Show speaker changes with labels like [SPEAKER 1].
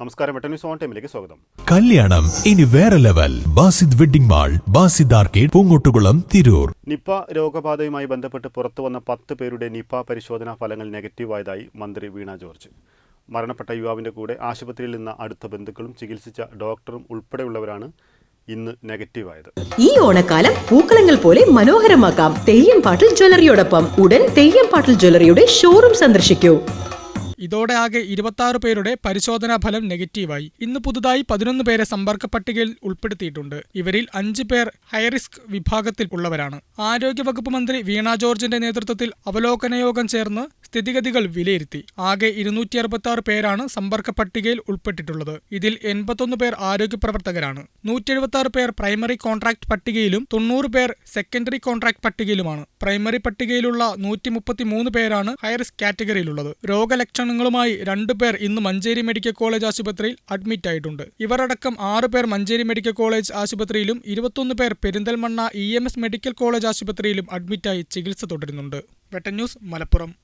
[SPEAKER 1] നമസ്കാരം news on ടൈമിലേക്ക് സ്വാഗതം.
[SPEAKER 2] കല്യാണം ഇനി വേറെ level. Basid wedding mall Basid arcade Poongottukulam Tirur.
[SPEAKER 1] Nipah രോഗബാധയുമായി ബന്ധപ്പെട്ട് പുറത്തു വന്ന പത്ത് പേരുടെ നിപ്പ പരിശോധനാ ഫലങ്ങൾ നെഗറ്റീവായതായി മന്ത്രി വീണ ജോർജ്. മരണപ്പെട്ട യുവാവിന്റെ കൂടെ ആശുപത്രിയിൽ നിന്ന് അടുത്ത ബന്ധുക്കളും ചികിത്സിച്ച ഡോക്ടറും ഉൾപ്പെടെയുള്ളവരാണ് ഇന്ന് നെഗറ്റീവായത്.
[SPEAKER 3] ഈ ഓണക്കാലം പൂക്കളങ്ങൾ പോലെ മനോഹരമാക്കാം. തെയ്യം പാട്ടിൽ ജ്വല്ലറിയോടൊപ്പം ഉടൻ തെയ്യം പാട്ടിൽ ജ്വല്ലറിയുടെ ഷോറൂം സന്ദർശിക്കൂ.
[SPEAKER 4] ഇതോടെ ആകെ ഇരുപത്തി പേരുടെ പരിശോധനാ ഫലം നെഗറ്റീവായി. ഇന്ന് പുതുതായി പതിനൊന്ന് പേരെ സമ്പർക്ക പട്ടികയിൽ ഉൾപ്പെടുത്തിയിട്ടുണ്ട്. ഇവരിൽ അഞ്ച് പേർ ഹൈറിസ്ക് വിഭാഗത്തിൽ ഉള്ളവരാണ്. ആരോഗ്യവകുപ്പ് മന്ത്രി വീണ ജോർജിന്റെ നേതൃത്വത്തിൽ അവലോകന യോഗം ചേർന്ന് സ്ഥിതിഗതികൾ വിലയിരുത്തി. ആകെ ഇരുന്നൂറ്റി അറുപത്തി പേരാണ് സമ്പർക്ക പട്ടികയിൽ ഉൾപ്പെട്ടിട്ടുള്ളത്. ഇതിൽ എൺപത്തൊന്ന് പേർ ആരോഗ്യപ്രവർത്തകരാണ് നൂറ്റി എഴുപത്തി പേർ പ്രൈമറി കോൺട്രാക്ട് പട്ടികയിലും തൊണ്ണൂറ് പേർ സെക്കൻഡറി കോൺട്രാക്ട് പട്ടികയിലുമാണ്. പ്രൈമറി പട്ടികയിലുള്ള നൂറ്റി പേരാണ് ഹൈറിസ്ക് കാറ്റഗറിയിലുള്ളത്. രോഗലക്ഷണങ്ങളുമായി രണ്ടു പേർ ഇന്ന് മഞ്ചേരി മെഡിക്കൽ കോളേജ് ആശുപത്രിയിൽ അഡ്മിറ്റ് ആയിട്ടുണ്ട്. ഇവരടക്കം ആറ് പേർ മഞ്ചേരി മെഡിക്കൽ കോളേജ് ആശുപത്രിയിലും ഇരുപത്തൊന്ന് പേർ Perinthalmanna E M S medical college ആശുപത്രിയിലും അഡ്മിറ്റായി ചികിത്സ തുടരുന്നുണ്ട്. വെട്ടൻ ന്യൂസ് മലപ്പുറം.